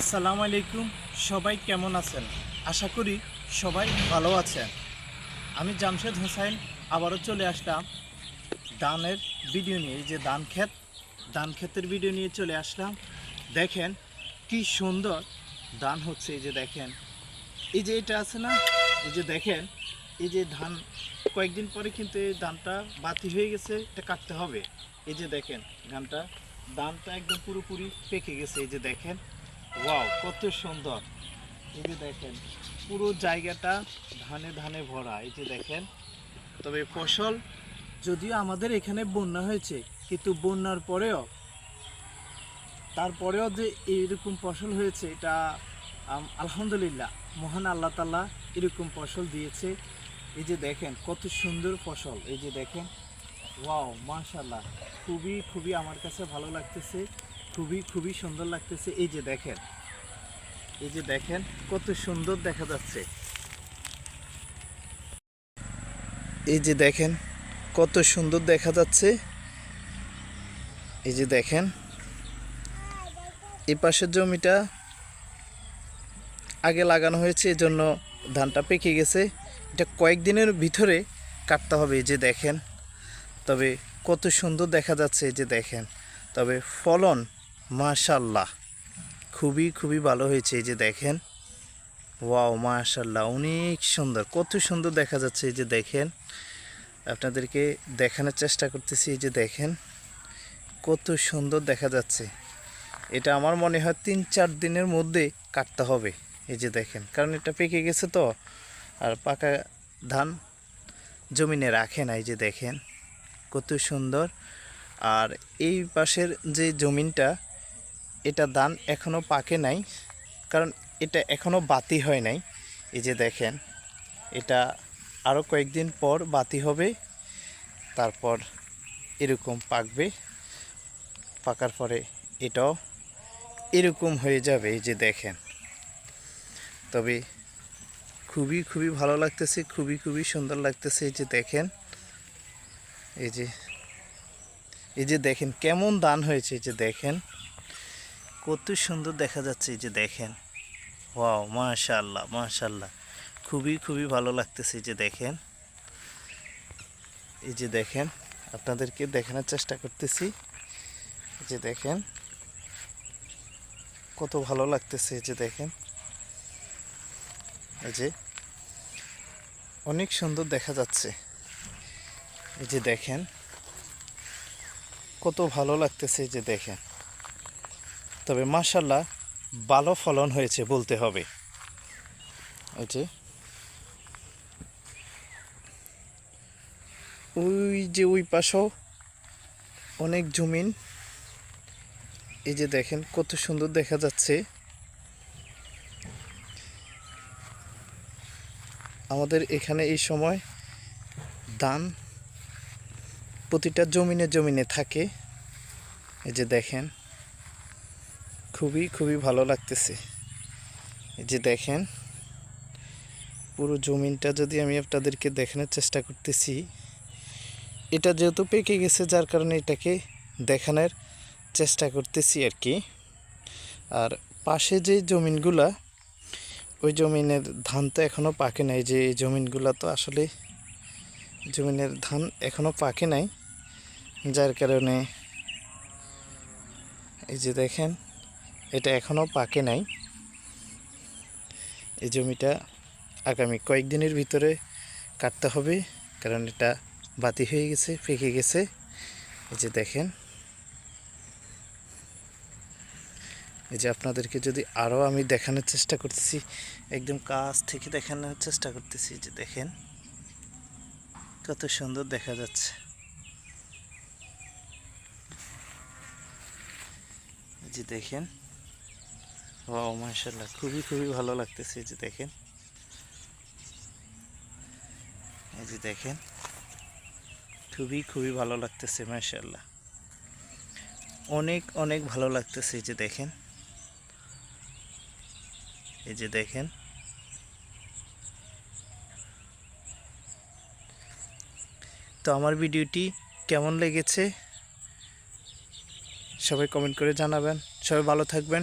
আসসালামু আলাইকুম। সবাই কেমন আছেন? আশা করি সবাই ভালো আছেন। আমি জামশেদ হোসাইন আবারও চলে আসলাম ধানের ভিডিও নিয়ে। যে ধান ক্ষেত ধান ক্ষেতের ভিডিও নিয়ে চলে আসলাম। দেখেন কি সুন্দর ধান হচ্ছে, এই যে দেখেন। এই যে এটা আছে না? এই যে দেখেন, এই যে ধান, কয়েকদিন পরে কিন্তু এই ধানটা বাতি হয়ে গেছে, এটা কাটতে হবে। এই যে দেখেন, ধানটা ধানটা একদম পুরোপুরি পেকে গেছে, এই যে দেখেন। ওয়াও কত সুন্দর। এই যে দেখেন, পুরো জায়গাটা ধানে ধানে ভরা, এই যে দেখেন। তবে ফসল যদিও আমাদের এখানে বন্যা হয়েছে, কিন্তু বন্যার পরেও, তারপরেও যে এইরকম ফসল হয়েছে, এটা আলহামদুলিল্লাহ, মহান আল্লাহ তাল্লাহ এরকম ফসল দিয়েছে। এই যে দেখেন, কত সুন্দর ফসল, এই যে দেখেন। ওয়াও মাশাল্লাহ খুবই খুবই আমার কাছে ভালো লাগতেছে। খুবই খুবই সুন্দর লাগতেছে। এই যে দেখেন, এই যে দেখেন, কত সুন্দর দেখা যাচ্ছে। এই যে দেখেন, কত সুন্দর দেখা যাচ্ছে। এই যে দেখেন, এই পাশের জমিটা আগে লাগানো হয়েছে, এজন্য ধানটা পেকে গেছে। এটা কয়েকদিনের ভিতরে কাটতে হবে, এই যে দেখেন। তবে কত সুন্দর দেখা যাচ্ছে, এই যে দেখেন। তবে ফলন মাশাল্লাহ। খুবই খুবই ভালো হয়েছে এই যে দেখেন। ওয়াও, মাশাল্লাহ, অনেক সুন্দর, কত সুন্দর দেখা যাচ্ছে এই যে দেখেন। আপনাদেরকে দেখানোর চেষ্টা করতেছি এই যে দেখেন। কত সুন্দর দেখা যাচ্ছে। এটা আমার মনে হয় তিন, চার দিনের মধ্যে কাটতে হবে এই যে দেখেন। কারণ এটা পেকে গেছে তো, আর পাকা ধান জমিনে রাখে না এই যে দেখেন। কত সুন্দর। আর এই পাশের যে জমিনটা এটা ধান এখনও পাকে নাই, কারণ এটা এখনও বাতি হয় নাই। এই যে দেখেন, এটা আরও কয়েকদিন পর বাতি হবে, তারপর এরকম পাকবে। পাকার পরে এটাও এরকম হয়ে যাবে, এই যে দেখেন। তবে খুবই খুবই ভালো লাগতেছে, খুবই খুবই সুন্দর লাগতেছে, এই যে দেখেন। এই যে এই যে দেখেন, কেমন দান হয়েছে, এই যে দেখেন। কত সুন্দর দেখা যাচ্ছে এই যে দেখেন। ওয়াও মাশাল্লাহ মাশাল্লাহ খুবই খুবই ভালো লাগতেছে এই যে দেখেন। এই যে দেখেন, আপনাদেরকে দেখানোর চেষ্টা করতেছি। যে দেখেন, কত ভালো লাগতেছে যে দেখেন। এই যে, অনেক সুন্দর দেখা যাচ্ছে। এই যে দেখেন, কত ভালো লাগতেছে যে দেখেন। তবে মাশাল্লাহ ভালো ফলন হয়েছে বলতে হবে। এই যে। ওই যে ওই পাশেও অনেক জমিন। এই যে দেখেন কত সুন্দর দেখা যাচ্ছে। আমাদের এখানে এই সময় ধান প্রতিটা জমিনে জমিনে থাকে। এই যে দেখেন। খুবই খুবই ভালো লাগতেছে। এই যে দেখেন, পুরো জমিনটা যদি আমি আপনাদেরকে দেখানোর চেষ্টা করতেছি, এটা যেহেতু পেকে গেছে, যার কারণে এটাকে দেখানোর চেষ্টা করতেছি আর কি। আর পাশে যে জমিনগুলা, ওই জমিনের ধান তো এখনও পাকে নাই, যে এই জমিনগুলা তো আসলে জমিনের ধান এখনও পাকে নাই, যার কারণে এই যে দেখেন এটা এখনও পাকে নাই। এই জমিটা আগামী কয়েকদিনের ভিতরে কাটতে হবে, কারণ এটা বাতি হয়ে গেছে, পেকে গেছে। এই যে দেখেন। এই যে আপনাদেরকে যদি আরও আমি দেখানোর চেষ্টা করতেছি, একদম কাছ থেকে দেখানোর চেষ্টা করতেছি যে দেখেন। কত সুন্দর দেখা যাচ্ছে। যে দেখেন। ও মাশাল্লাহ খুবই খুবই ভালো লাগতেছে এই যে দেখেন। এই যে দেখেন, খুবই খুবই ভালো লাগতেছে মাশাল্লাহ অনেক অনেক ভালো লাগতেছে এই যে দেখেন। এই যে দেখেন। তো আমার ভিডিওটি কেমন লেগেছে? সবাই কমেন্ট করে জানাবেন। সবাই ভালো থাকবেন।